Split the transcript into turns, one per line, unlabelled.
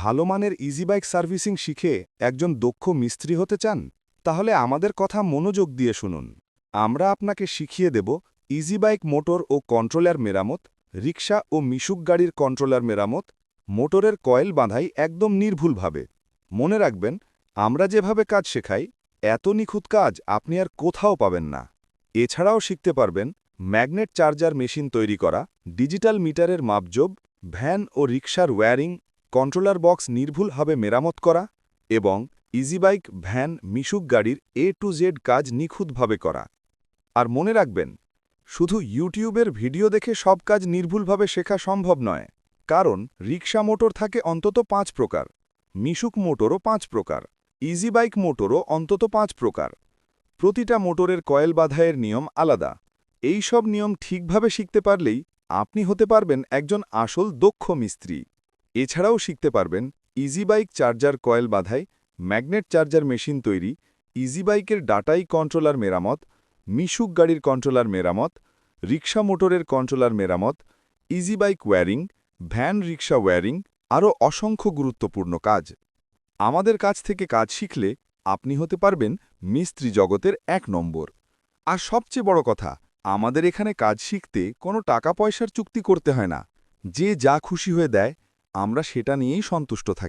ভালো মানের easy bike servicing শিখে একজন দক্ষ মিস্ত্রি হতে চান, তাহলে আমাদের কথা মনোযোগ দিয়ে শুনুন। আমরা আপনাকে শিখিয়ে দেব ইজি বাইক মোটর ও কন্ট্রোলার মেরামত রিক্সা ও মিশুক গাড়ির কন্ট্রোলার মেরামত, মোটরের কয়েল বাঁধাই একদম নির্ভুলভাবে। মনে রাখবেন, আমরা যেভাবে কাজ শেখাই, এত নিখুঁত কাজ আপনি আর কোথাও পাবেন না। এছাড়াও শিখতে পারবেন ম্যাগনেট চার্জার মেশিন তৈরি করা ডিজিটাল মিটারের মাপজোব ভ্যান ও রিক্সার ওয়্যারিং কন্ট্রোলার বক্স নির্ভুলভাবে মেরামত করা এবং ইজিবাইক ভ্যান মিশুক গাড়ির এ টু জেড কাজ নিখুঁতভাবে করা। আর মনে রাখবেন, শুধু ইউটিউবের ভিডিও দেখে সব কাজ নির্ভুলভাবে শেখা সম্ভব নয়, কারণ রিক্সা মোটর থাকে অন্তত পাঁচ প্রকার, মিশুক মোটরও পাঁচ প্রকার ইজি বাইক মোটরও অন্তত পাঁচ প্রকার। প্রতিটা মোটরের কয়েল বাধাইয়ের নিয়ম আলাদা। এই সব নিয়ম ঠিকভাবে শিখতে পারলেই আপনি হতে পারবেন একজন আসল দক্ষ মিস্ত্রি। এছাড়াও শিখতে পারবেন ইজি বাইক চার্জার কয়েল বাধাই ম্যাগনেট চার্জার মেশিন তৈরি ইজি বাইকের ডাটাই কন্ট্রোলার মেরামত, মিশুক গাড়ির কন্ট্রোলার মেরামত রিক্সা মোটরের কন্ট্রোলার মেরামত easy bike wiring, van rickshaw wiring, আরও অসংখ্য গুরুত্বপূর্ণ কাজ। আমাদের কাছ থেকে কাজ শিখলে আপনি হতে পারবেন মিস্ত্রি জগতের এক নম্বর। আর সবচেয়ে বড় কথা, আমাদের এখানে কাজ শিখতে কোনো টাকা পয়সার চুক্তি করতে হয় না। যে যা খুশি হয়ে দেয় আমরা সেটা নিয়েই সন্তুষ্ট থাকি।